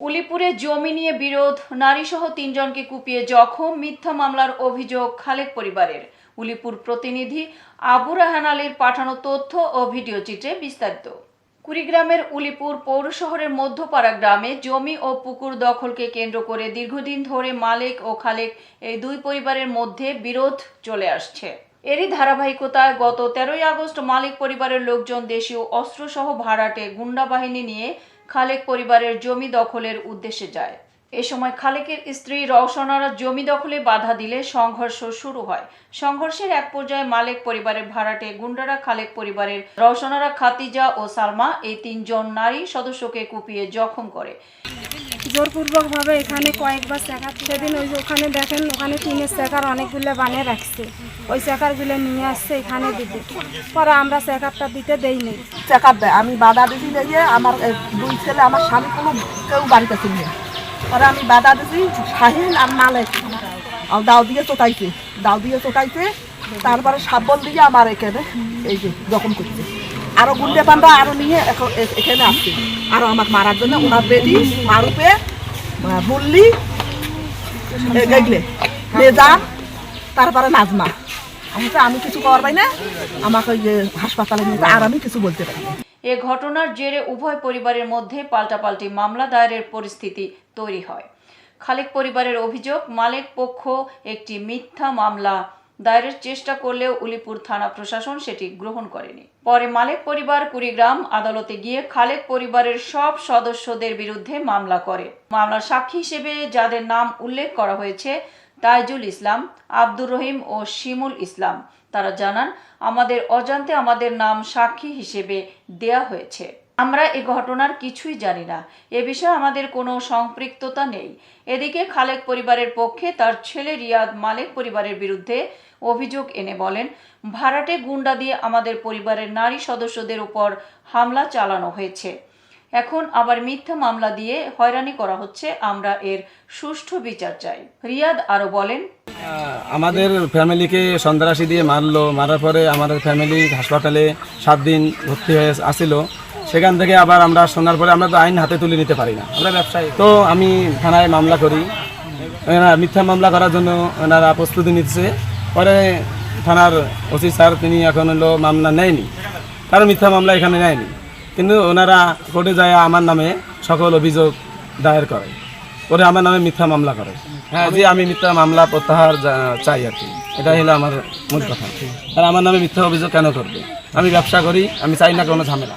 উলিপুরে জমি নিয়ে বিরোধ, নারীসহ তিনজনকে কুপিয়ে জখম, মিথ্যা মামলার অভিযোগ খালেক পরিবারের। উলিপুর প্রতিনিধি আবু রাহান আলীর পাঠানো তথ্য ও ভিডিও চিত্রে বিস্তারিত। কুড়িগ্রামের উলিপুর পৌর শহরের মধ্যপাড়া গ্রামে জমি ও পুকুর দখলকে কেন্দ্র করে দীর্ঘদিন ধরে মালিক ও খালেক এই দুই পরিবারের মধ্যে বিরোধ চলে আসছে। এরই ধারাবাহিকতায় গত তেরোই আগস্ট মালিক পরিবারের লোকজন দেশীয় অস্ত্রসহ ভাড়াটে গুন্ডা বাহিনী নিয়ে খালেক পরিবারের জমি দখলের উদ্দেশ্যে যায়। এ সময় খালেকের স্ত্রী রওশনারা জমি দখলে বাধা দিলে সংঘর্ষ শুরু হয়। সংঘর্ষের এক পর্যায়ে মালেক পরিবারের ভাড়াটে গুন্ডারা খালেক পরিবারের রওশনারা খাতিজা ও সালমা এই তিনজন নারী সদস্যকে কুপিয়ে জখম করে। জোরপূর্বকভাবে এখানে কয়েকবার চেকার সেদিন ওই যে ওখানে দেখেন, ওখানে টিনের চেকার অনেকগুলো বানিয়ে রাখছে। ওই চেকারগুলো নিয়ে আসছে এখানে দিতে। পরে আমরা চেকারটা দিতে দেই দেইনি চেকার দেয় আমি বাধা দিছি যে আমার দুই ছেলে, আমার স্বামী কোনো কেউ বাড়িতে ছিল পরে আমি বাধা দিছি, শাহিন আর মালিক। আর দাও দিয়ে চোটাইছে। দাও দিয়ে চোটাইছে, তারপরে সাবল দিয়ে আমার এখানে এই যে জখম করছে। আরও গুন্ডে পান্ডা আরও নিয়ে এখন এখানে আসছে। আরও আমাকে মারার জন্য ওনার বেটি মারুপে বললি গেগলে মেজা, তারপরে নাজমা। আমি তো আমি কিছু করবাই না, আমাকে ওই হাসপাতালে নিয়ে আর আমি কিছু বলতে পারি এ ঘটনার জেরে উভয় পরিবারের মধ্যে পাল্টাপাল্টি মামলা দায়েরের পরিস্থিতি তৈরি হয়। খালেক পরিবারের অভিযোগ, মালিক পক্ষ একটি মিথ্যা মামলা দায়েরের চেষ্টা করলেও উলিপুর থানা প্রশাসন সেটি গ্রহণ করেনি। পরে মালিক পরিবার কুড়িগ্রাম আদালতে গিয়ে খালেক পরিবারের সব সদস্যদের বিরুদ্ধে মামলা করে। মামলার সাক্ষী হিসেবে যাদের নাম উল্লেখ করা হয়েছে, তাইজুল ইসলাম, আব্দুর রহিম ও শিমুল ইসলাম। তারা জানান, আমাদের অজান্তে আমাদের নাম সাক্ষী হিসেবে দেয়া হয়েছে। আমরা এ ঘটনার কিছুই জানি না। এ বিষয়ে আমাদের কোনো সম্পৃক্ততা নেই। এদিকে খালেক পরিবারের পক্ষে তার ছেলে রিয়াদ মালেক পরিবারের বিরুদ্ধে অভিযোগ এনে বলেন, ভাড়াটে গুন্ডা দিয়ে আমাদের পরিবারের নারী সদস্যদের উপর হামলা চালানো হয়েছে। এখন আবার মিথ্যা মামলা দিয়ে হয়রানি করা হচ্ছে, আমরা এর সুষ্ঠু বিচার চাই। রিয়াদ আরও বলেন আমাদের ফ্যামিলিকে সন্ত্রাসী দিয়ে মারলো। মারার পরে আমাদের ফ্যামিলি হাসপাতালে সাত দিন ভর্তি হয়ে আসিল। সেখান থেকে আবার আমরা শোনার পরে আমরা তো আইন হাতে তুলে নিতে পারি না। আমরা ব্যবসায়ী। তো আমি থানায় মামলা করি। মিথ্যা মামলা করার জন্য ওনারা প্রস্তুতি নিচ্ছে। পরে থানার ওসি স্যার তিনি এখন হলো মামলা নেয়নি। কারণ মিথ্যা মামলা এখানে নেয়নি। কিন্তু ওনারা কোর্টে যায় আমার নামে সকল অভিযোগ দায়ের করে। করে আমার নামে মিথ্যা মামলা করে। হ্যাঁ যে আমি মিথ্যা মামলা প্রত্যাহার চাই আর কি। এটা হলো আমার মূল কথা। আর আমার নামে মিথ্যা অভিযোগ কেন করবে? আমি ব্যবসা করি আমি চাই না কোনো ঝামেলা।